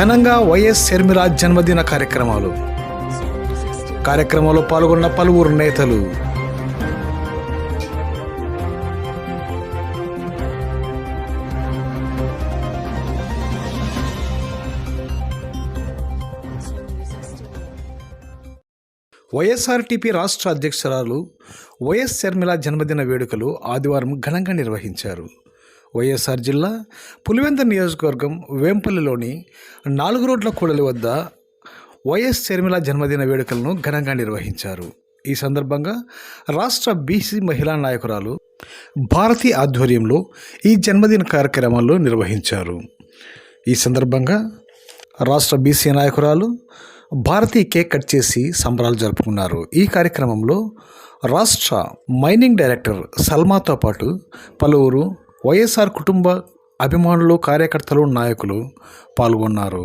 ఘనంగా వైఎస్ షర్మిల జన్మదిన కార్యక్రమాలు. కార్యక్రమంలో పాల్గొన్న పలువురు నేతలు. వైఎస్ఆర్టీపీ రాష్ట్ర అధ్యక్షురాలు వైఎస్ షర్మిల జన్మదిన వేడుకలు ఆదివారం ఘనంగా నిర్వహించారు. వైఎస్ఆర్ జిల్లా పులివెంద నియోజకవర్గం వేంపల్లిలోని నాలుగు రోడ్ల కూడలి వద్ద వైఎస్ షర్మిల జన్మదిన వేడుకలను ఘనంగా నిర్వహించారు. ఈ సందర్భంగా రాష్ట్ర బీసీ మహిళా నాయకురాలు భారతి ఆధ్వర్యంలో ఈ జన్మదిన కార్యక్రమాలు నిర్వహించారు. ఈ సందర్భంగా రాష్ట్ర బీసీ నాయకురాలు భారతీ కేక్ కట్ చేసి సంబరాలు జరుపుకున్నారు. ఈ కార్యక్రమంలో రాష్ట్ర మైనింగ్ డైరెక్టర్ సల్మాతో పాటు పలువురు వైఎస్ఆర్ కుటుంబ అభిమానులు కార్యకర్తలు నాయకులు పాల్గొన్నారు.